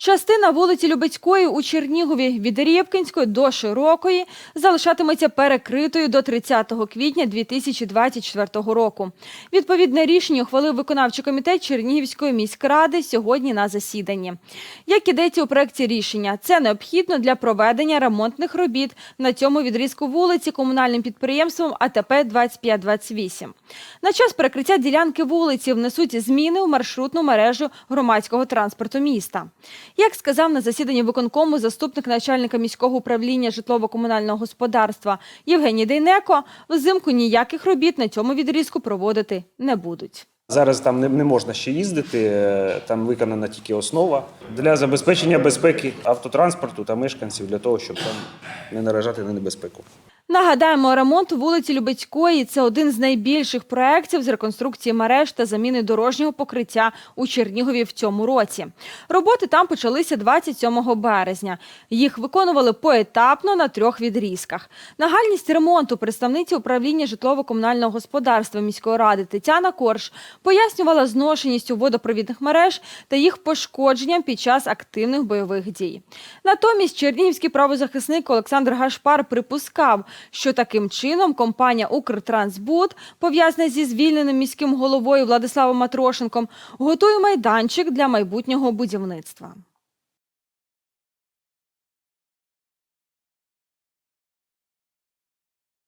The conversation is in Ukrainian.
Частина вулиці Любецької у Чернігові від Рєпкінської до Широкої залишатиметься перекритою до 30 квітня 2024 року. Відповідне рішення ухвалив виконавчий комітет Чернігівської міськради сьогодні на засіданні. Як ідеться у проекті рішення, це необхідно для проведення ремонтних робіт на цьому відрізку вулиці комунальним підприємством АТП 2528. На час перекриття ділянки вулиці внесуть зміни у маршрутну мережу громадського транспорту міста. Як сказав на засіданні виконкому заступник начальника міського управління житлово-комунального господарства Євгеній Дейнеко, взимку ніяких робіт на цьому відрізку проводити не будуть. Зараз там не, можна ще їздити, е, там виконана тільки основа для забезпечення безпеки автотранспорту та мешканців для того, щоб там не наражати на небезпеку. Нагадаємо, ремонт вулиці Любецької це один з найбільших проєктів з реконструкції мереж та заміни дорожнього покриття у Чернігові в цьому році. Роботи там почалися 27 березня. Їх виконували поетапно на трьох відрізках. Нагальність ремонту представниці управління житлово-комунального господарства міської ради Тетяна Корж пояснювала зношеністю водопровідних мереж та їх пошкодженням під час активних бойових дій. Натомість чернігівський правозахисник Олександр Гашпар припускав, що таким чином компанія «Укртрансбуд», пов'язана зі звільненим міським головою Владиславом Матрошенком, готує майданчик для майбутнього будівництва.